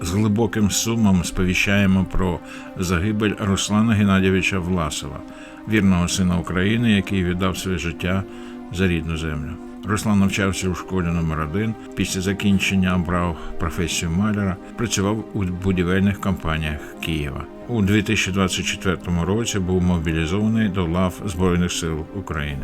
З глибоким сумом сповіщаємо про загибель Руслана Геннадійовича Власова, вірного сина України, який віддав своє життя за рідну землю. Руслан навчався у школі номер 1 Після закінчення обрав професію маляра, працював у будівельних компаніях Києва. У 2024 році був мобілізований до лав Збройних сил України.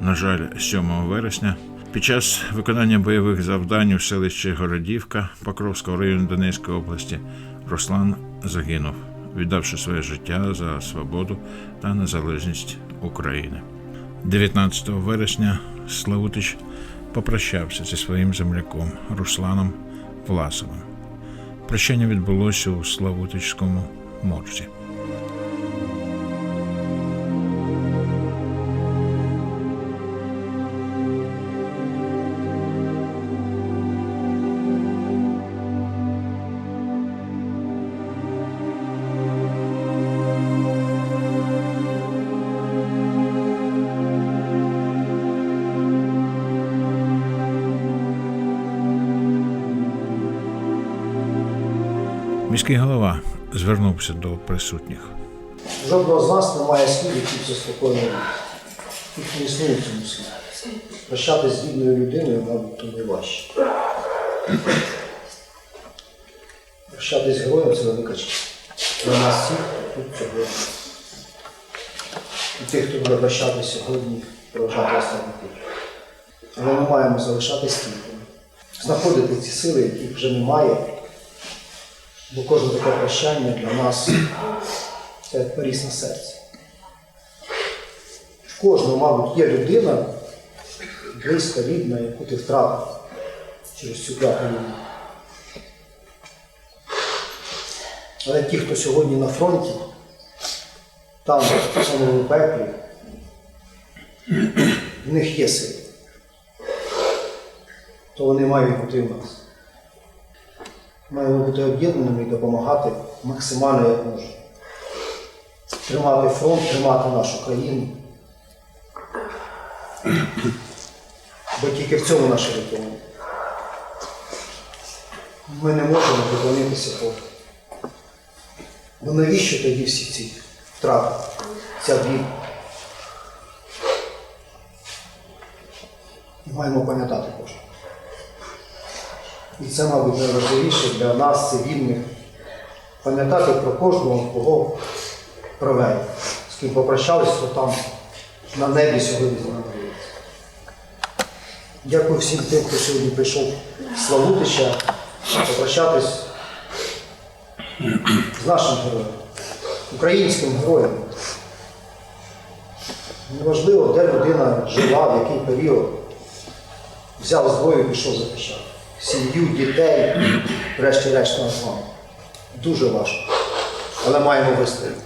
На жаль, 7 вересня під час виконання бойових завдань у селищі Городівка Покровського району Донецької області Руслан загинув, віддавши своє життя за свободу та незалежність України. 19 вересня Славутич попрощався зі своїм земляком Русланом Власовим. Прощання відбулося у Славутичському морзі. Міський голова звернувся до присутніх. Жодного з нас немає слів, які б заспокоювали. Їх не існує в цьому світі. Прощатись з рідною людиною, мабуть, то найважче. Прощатись з героєм це велика честь. Для нас всіх тут сьогодні. І тих, хто буде прощатися сьогодні, проважати останній тиждень. Але ми маємо залишатись стійкими, знаходити ці сили, яких вже немає, бо кожне таке прощання для нас це як поріз на серці. В кожного, мабуть, є людина, близька, рідна, яку ти втратив через цю кляту війну. Але ті, хто сьогодні на фронті, там, в самому пеклі, в них є сили. То вони мають бути в нас. Маємо бути об'єднаними і допомагати максимально як можемо тримати фронт, тримати нашу країну. Бо тільки в цьому наше рятування. Ми не можемо зупинитися по. Бо навіщо тоді всі ці втрати, ця біль? Маємо пам'ятати кожен. І це, мабуть, найважливіше для нас, цивільних, пам'ятати про кожного, кого провели, з ким попрощались, хто там на небі сьогодні знаходиться. Дякую всім тим, хто сьогодні прийшов з Славутича попрощатись з нашим героєм, українським героєм. Неважливо, де людина жила, в який період, взяв зброю і пішов захищати. Сім'ю, дітей, врешті-решт нас з вами. Дуже важко. Але маємо вистояти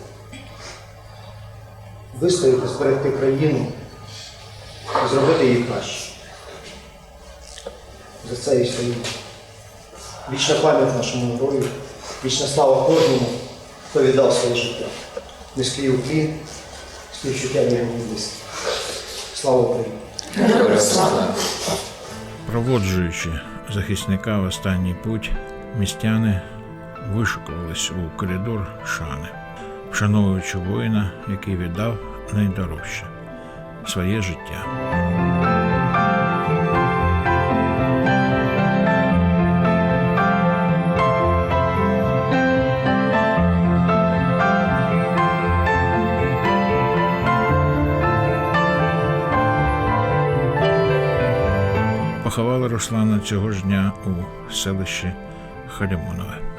вистояти, зберегти країну і зробити її краще. За це і стоїмо. Вічна пам'ять нашому герою, вічна слава кожному, хто віддав своє життя. Низький уклін, співчуття його близьких. Слава Україні! Проводжуючи захисника в останній путь, містяни вишукувались у коридор шани, вшановуючи воїна, який віддав найдорожче своє життя. Руслана цього ж дня у селищі Халімонове.